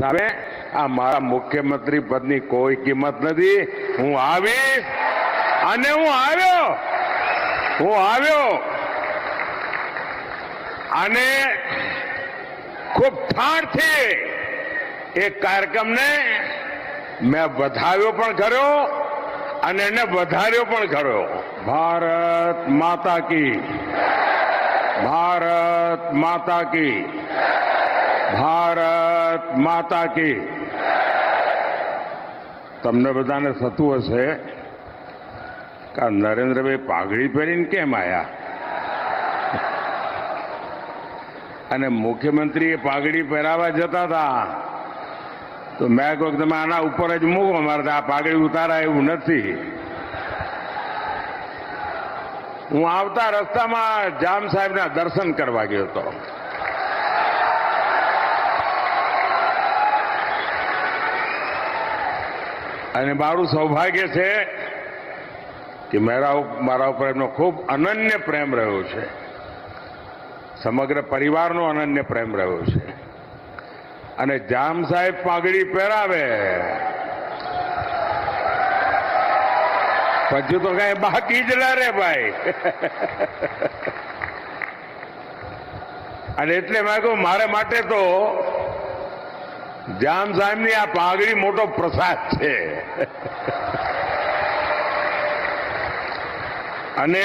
સામે આ મારા મુખ્યમંત્રી પદની કોઈ કિંમત નથી. હું આવીશ અને હું આવ્યો. હું આવ્યો. અને ખૂબ ઠાણથી એ કાર્યક્રમને મેં વધાવ્યો પણ કર્યો અને એને વધાર્યો પણ કર્યો ભારત માતા કી. ભારત માતા કી. માતા કી. તમને બધાને થતું હશે કે નરેન્દ્રભાઈ પાઘડી પહેરીને કેમ આયા? અને મુખ્યમંત્રીએ પાઘડી પહેરાવા જતા હતા. તો મેં કહ્યું તમે આના ઉપર જ મૂકો, અમારે આ પાઘડી ઉતારાય એવું નથી. હું આવતા રસ્તામાં જામ સાહેબના દર્શન કરવા ગયો હતો. અને મારું સૌભાગ્ય છે કે મારા મારા ઉપર એમનો ખૂબ અનન્ય પ્રેમ રહ્યો છે. સમગ્ર પરિવારનો અનન્ય પ્રેમ રહ્યો છે. અને જામ સાહેબ પાઘડી પહેરાવે. પછી તો કઈ બાકી જ ના રે ભાઈ. અને એટલે મેં કહ્યું, મારે માટે તો જામ સાહેબની આ પાઘડી મોટો પ્રસાદ છે. અને